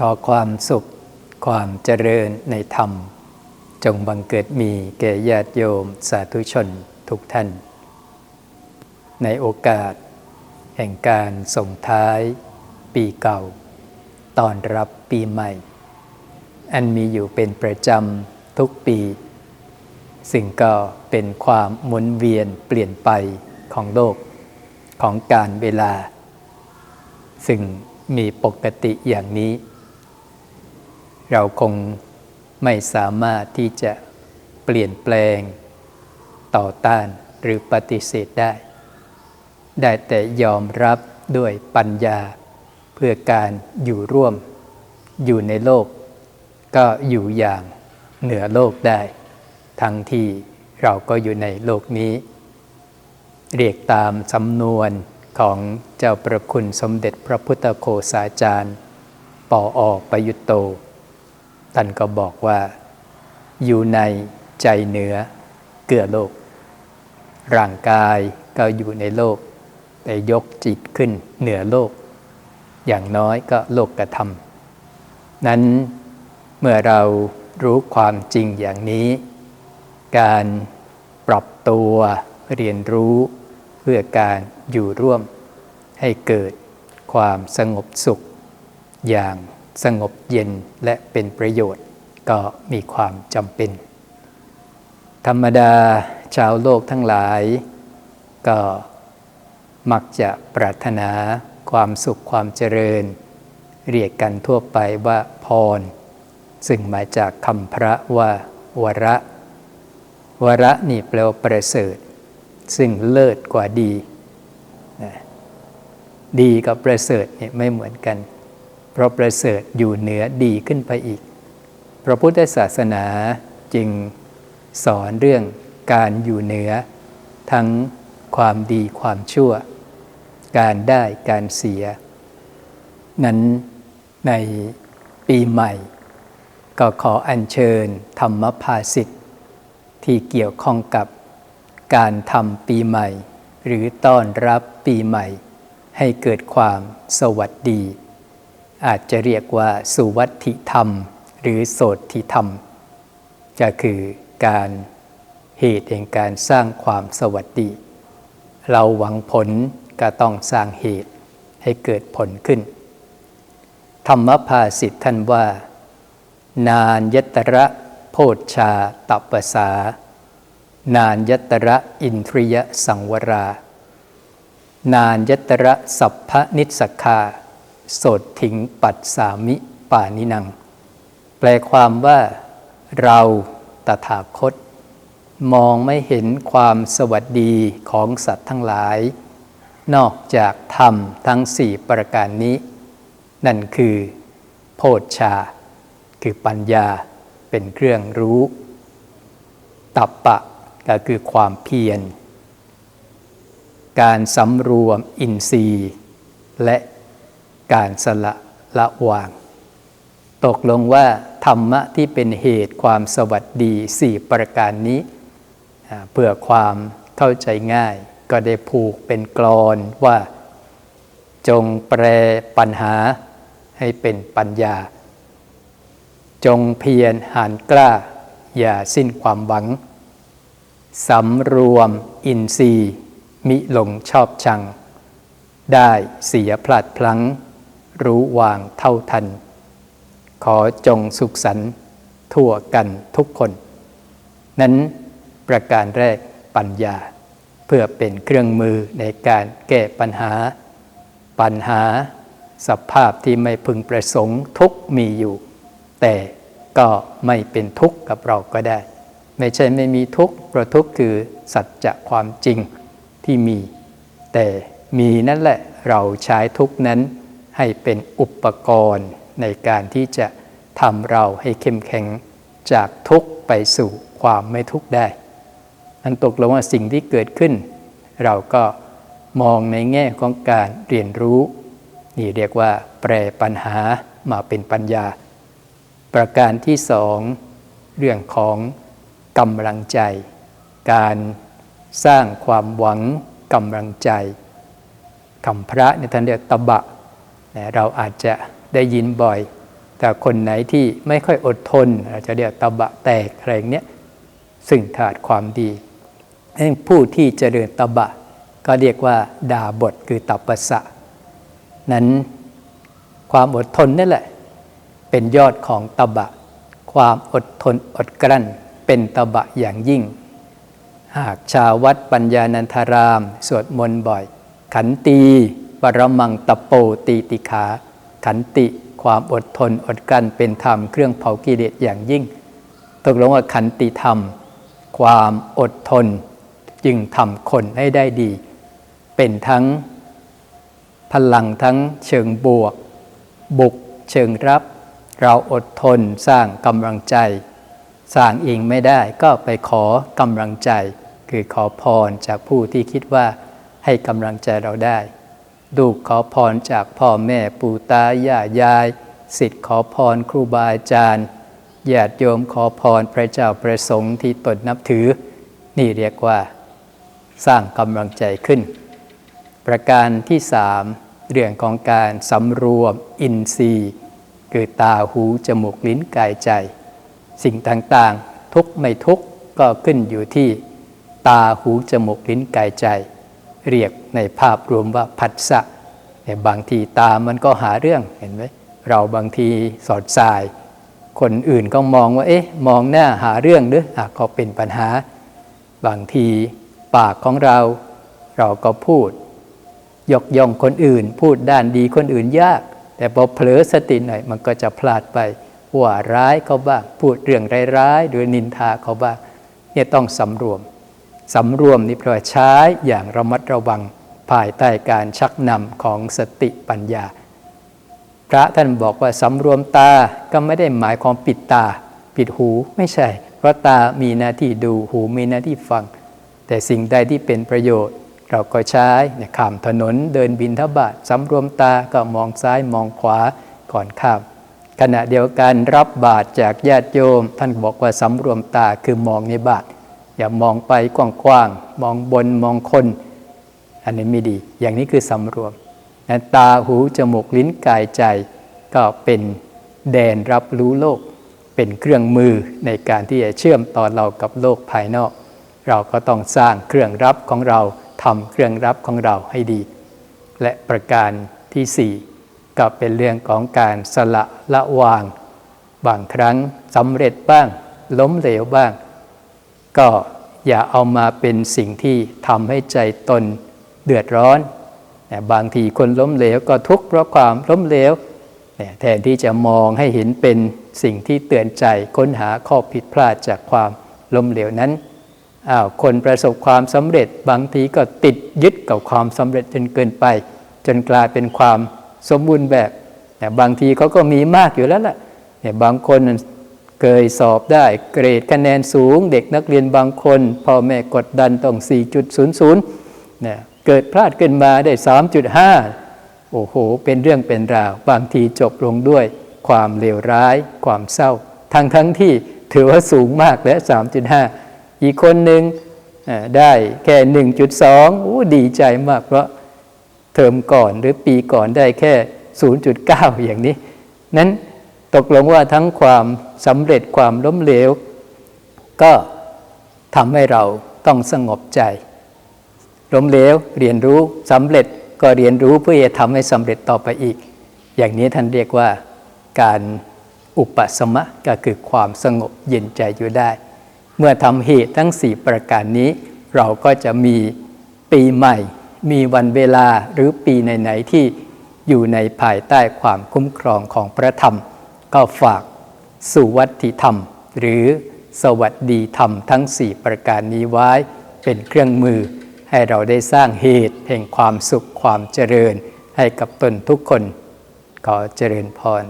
ขอความสุขความเจริญในธรรม จงบังเกิดมีแก่ญาติโยมสาธุชนทุกท่าน ในโอกาส แห่งการส่งท้ายปีเก่าตอนรับปีใหม่ อันมีอยู่เป็นประจำทุกปีซึ่งก็เป็นความหมุนเวียนเปลี่ยนไปของโลกของการเวลา ซึ่งมีปกติอย่างนี้ เราคงไม่สามารถที่จะเปลี่ยนแปลง ต่อต้านหรือปฏิเสธได้ ได้แต่ยอมรับด้วยปัญญา เพื่อการอยู่ร่วม อยู่ในโลก ก็อยู่อย่างเหนือโลกได้ ทั้งที่เราก็อยู่ในโลกนี้ เรียกตามสำนวนของเจ้าประคุณสมเด็จพระพุทธโฆษาจารย์ ปออประยุตโต ท่านก็บอกว่า อยู่ในใจเหนือเกื้อโลก ร่างกายก็อยู่ในโลก แต่ยกจิตขึ้นเหนือโลก อย่างน้อยก็โลกกระทำนั้นเมื่อเรารู้ความจริงอย่างนี้ การปรับตัวเรียนรู้เพื่อการอยู่ร่วมให้เกิดความสงบสุขอย่าง สงบเย็นและเป็นประโยชน์ก็มีความจำเป็น ธรรมดาชาวโลกทั้งหลาย ก็มักจะปรารถนาความสุขความเจริญ เรียกกันทั่วไปว่าพร ซึ่งมาจากคำพระว่าวระวระนี่แปลว่าประเสริฐ ซึ่งเลิศกว่าดี ดีกับประเสริฐเนี่ยไม่เหมือนกัน เพราะประเสริฐอยู่เหนือดีขึ้นไปอีก พระพุทธศาสนาจึงสอนเรื่องการอยู่เหนือ ทั้งความดีความชั่ว การได้การเสีย นั้นในปีใหม่ ก็ขออัญเชิญธรรมภาสิทธิ์ที่เกี่ยวข้องกับการทำปีใหม่ หรือต้อนรับปีใหม่ ให้เกิดความสวัสดี อาจจะเรียกว่าสุวัติธรรม หรือโสติธรรม จะคือการเหตุแห่งการสร้างความสวัสดี เราหวังผลก็ต้องสร้างเหตุให้เกิดผลขึ้น ธรรมภาสิทธท่านว่า นานยตระโพชชาตัปสานานยตระอินทริยสังวรา นานยตระสัพพนิสคา โสดถิงปัตสามิปานินัง แปลความว่าเราตถาคต มองไม่เห็นความสวัสดีของสัตว์ทั้งหลาย นอกจากธรรมทั้งสี่ประการนี้ นั่นคือ โพชฌาคือปัญญาเป็นเครื่องรู้ ตับปะก็คือความเพียร การสำรวมอินทรีย์ และ การสละละวาง ตกลงว่าธรรมะที่เป็นเหตุความสวัสดีสี่ประการนี้เพื่อความเข้าใจง่าย ก็ได้ผูกเป็นกรอนว่า จงแปลปัญหาให้เป็นปัญญา จงเพียรหานกล้า อย่าสิ้นความหวังสำรวมอินทรีย์มิหลงชอบชัง ได้เสียพลาดพลั้ง รู้วางเท่าทัน ขอจงสุขสันต์ทั่วกันทุกคน นั้นประการแรกปัญญา เพื่อเป็นเครื่องมือในการแก้ปัญหา ปัญหาสภาพที่ไม่พึงประสงค์ทุกมีอยู่ แต่ก็ไม่เป็นทุกข์กับเราก็ได้ ไม่ใช่ไม่มีทุกข์เพราะทุกข์คือสัจจะความจริงที่มี แต่มีนั่นแหละเราใช้ทุกนั้น ให้เป็นอุปกรณ์ในการที่จะทำเราให้เข้มแข็งจากทุกข์ไปสู่ความไม่ทุกข์ได้อันตกลงว่าสิ่งที่เกิดขึ้น เราก็มองในแง่ของการเรียนรู้ นี่เรียกว่า แปลปัญหามาเป็นปัญญา ประการที่สองเรื่องของกำลังใจ การสร้างความหวังกำลังใจคำพระในท่านเรียกตบะ เราอาจจะได้ยินบ่อย แต่คนไหนที่ไม่ค่อยอดทนอาจจะเรียกตบะแตกอะไรอย่างเนี้ยซึ่งขาดความดีผู้ที่เจริญตบะ ก็เรียกว่าดาบทคือตัปปะสะ นั้นความอดทนนั่นแหละ เป็นยอดของตบะ ความอดทนอดกลั้นเป็นตบะอย่างยิ่ง หากชาววัดปัญญานันทาราม สวดมนต์บ่อย ขันตี ปรมังตะโปตีติขา ขันติความอดทนอดกั้นเป็นธรรมเครื่องเผากิเลสอย่างยิ่ง ตกลงว่าขันติธรรม ความอดทนจึงทำคนให้ได้ดี เป็นทั้งพลังทั้งเชิงบวก บุกเชิงรับ เราอดทนสร้างกำลังใจ สร้างเองไม่ได้ก็ไปขอกำลังใจ คือขอพรจากผู้ที่คิดว่าให้กำลังใจเราได้ ดูกขอพรจากพ่อแม่ปู่ตายายยาย สิทธิ์ขอพรครูบาอาจารย์ญาติโยมขอพรพระเจ้าประสงค์ที่ตนนับถือ นี่เรียกว่า สร้างกำลังใจขึ้น ประการที่สามเรื่องของการสำรวมอินทรีย์ คือตาหูจมูกลิ้นกายใจ สิ่งต่างๆ ทุกไม่ทุกก็ขึ้นอยู่ที่ ตาหูจมูกลิ้นกายใจ เรียกในภาพรวมว่าผัสสะแต่บางทีตามันก็หาเรื่องเห็นไหมเราบางทีสอดสาย คนอื่นก็มองว่าเอ๊ะมองหน้าหาเรื่องหรืออะก็เป็นปัญหา บางทีปากของเรา เราก็พูด ยกย่องคนอื่น พูดด้านดีคนอื่นยาก แต่พอเผลอสติหน่อยมันก็จะพลาดไปว่าร้ายเขาบ้างพูดเรื่องร้ายๆหรือนินทาเขาบ้างเนี่ยต้องสำรวม สำรวมนี่แปลว่าใช้อย่างระมัดระวังภายใต้การชักนำของสติปัญญา พระท่านบอกว่าสำรวมตาก็ไม่ได้หมายความปิดตา ปิดหูไม่ใช่ เพราะตามีหน้าที่ดูหูมีหน้าที่ฟัง แต่สิ่งใดที่เป็นประโยชน์ เราก็ใช้ข้ามถนนเดินบินทบาทสำรวมตาก็มองซ้ายมองขวาก่อนข้ามขณะเดียวกันรับบาตรจากญาติโยม ท่านบอกว่าสำรวมตาคือมองในบาตร อย่ามองไปกว้างๆมองบนมองคน อันนี้ไม่ดี อย่างนี้คือสำรวมนะตาหูจมูกลิ้นกายใจ ก็เป็นแดนรับรู้โลก เป็นเครื่องมือในการที่จะเชื่อมต่อเรากับโลกภายนอก เราก็ต้องสร้างเครื่องรับของเราทำเครื่องรับของเราให้ดี และประการที่สี่ก็เป็นเรื่องของการสละละวาง บางครั้งสำเร็จบ้าง ล้มเหลวบ้าง ก็อย่าเอามาเป็นสิ่งที่ทำให้ใจตนเดือดร้อนบางทีคนล้มเหลวก็ทุกข์เพราะความล้มเหลวแทนที่จะมองให้เห็นเป็นสิ่งที่เตือนใจค้นหาข้อผิดพลาดจากความล้มเหลวนั้นอ้าวคนประสบความสำเร็จบางทีก็ติดยึดกับความสำเร็จจนเกินไป จนกลายเป็นความสมบูรณ์แบบแต่บางทีเขาก็มีมากอยู่แล้วแหละบางคน เคยสอบได้เกรดคะแนนสูง เด็กนักเรียนบางคนพ่อแม่กดดันต้อง 4.00เนี่ยเกิดพลาดขึ้นมาได้ 3.5 โอ้โห เป็นเรื่องเป็นราว บางทีจบลงด้วยความเลวร้าย ความเศร้า ทั้งทั้งที่ถือว่าสูงมากและ 3.5 อีกคนหนึ่งได้แค่ 1.2โอ้ดีใจมากเพราะเทอมก่อนหรือปีก่อนได้แค่ 0.9 อย่างนี้ นั้น ตกลงว่าทั้งความสำเร็จความล้มเหลว ก็ทำให้เราต้องสงบใจ ล้มเหลวเรียนรู้สำเร็จก็เรียนรู้เพื่อจะทำให้สำเร็จต่อไปอีก อย่างนี้ท่านเรียกว่าการอุปสมะก็คือความสงบเย็นใจอยู่ได้ เมื่อทำเหตุทั้งสี่ประการนี้ เราก็จะมีปีใหม่ มีวันเวลาหรือปีไหน ๆ ที่อยู่ในภายใต้ความคุ้มครองของพระธรรม ก็ฝากสุวัติธรรม หรือสวัสดีธรรมทั้งสี่ประการนี้ไว้ เป็นเครื่องมือให้เราได้สร้างเหตุแห่งความสุขความเจริญให้กับตนทุกคน ขอเจริญพร